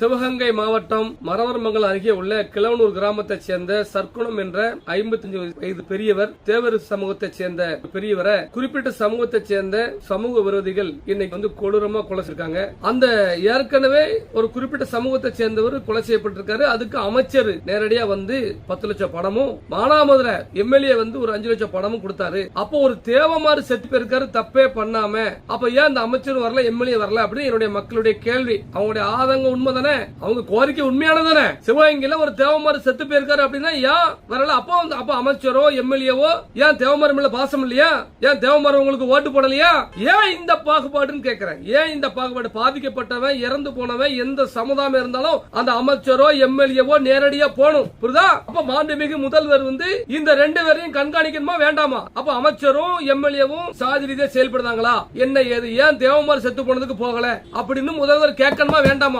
சிவகங்கை மாவட்டம் மரவர்மங்கலம் அருகே உள்ள கிளவனூர் கிராமத்தைச் சேர்ந்த சர்க்குணம் என்ற ஐம்பத்தஞ்சு வயது பெரியவர் தேவர் சமூகத்தைச் சேர்ந்த பெரியவரை குறிப்பிட்ட சமூகத்தைச் சேர்ந்த சமூக விரோதிகள் இன்னைக்கு வந்து கொடூரமா கொலைச்சிருக்காங்க அந்த ஏற்கனவே ஒரு குறிப்பிட்ட சமூகத்தைச் சேர்ந்தவர் கொலை செய்யப்பட்டிருக்காரு. அதுக்கு அமைச்சர் நேரடியா வந்து பத்து லட்சம் பணமும் மானாமதுரை எம்எல்ஏ வந்து ஒரு அஞ்சு லட்சம் பணமும் கொடுத்தாரு. அப்போ ஒரு தேவமாறு செத்து போயிருக்காரு தப்பே பண்ணாம. அப்ப ஏன் அந்த அமைச்சர் வரல எம்எல்ஏ வரல அப்படின்னு என்னுடைய மக்களுடைய கேள்வி. அவங்களுடைய ஆதங்கம் உண்மைதானே? அவங்க கோரிக்கை உண்மையானதானே சிவகங்கையில ஒரு தேவமாறு செத்து போயிருக்காரு அப்படின்னா ஏன் வரல? அப்போ வந்து அப்ப அமைச்சரோ எம்எல்ஏவோ ஏன் தேவமரம் இல்ல பாசம் இல்லையா? ஏன் தேவமரம் உங்களுக்கு ஓட்டு போடலையா? ஏன் இந்த பாகுபாடுன்னு கேக்குறேன். ஏன் இந்த பாகுபாடு? பாதிக்கப்பட்டவன் இறந்து போனவன் எந்த சமுதாயம் இருந்தாலும் அந்த அமைச்சரோ எம்எல்ஏவோ நேரடியா போகணும். புரியுதா? அப்ப மாண்புமிகு முதல்வர் வந்து இந்த ரெண்டு பேரையும் கண்காணிக்கணுமா வேண்டாமா? அப்ப அமைச்சரும் எம்எல்ஏவும் சாதி ரீதியா செயல்படுறாங்களா? என்ன ஏது? ஏன் தேவமாறு செத்து போனதுக்கு போகல? அப்படின்னு முதல்வர் கேட்கணுமா வேண்டாமா?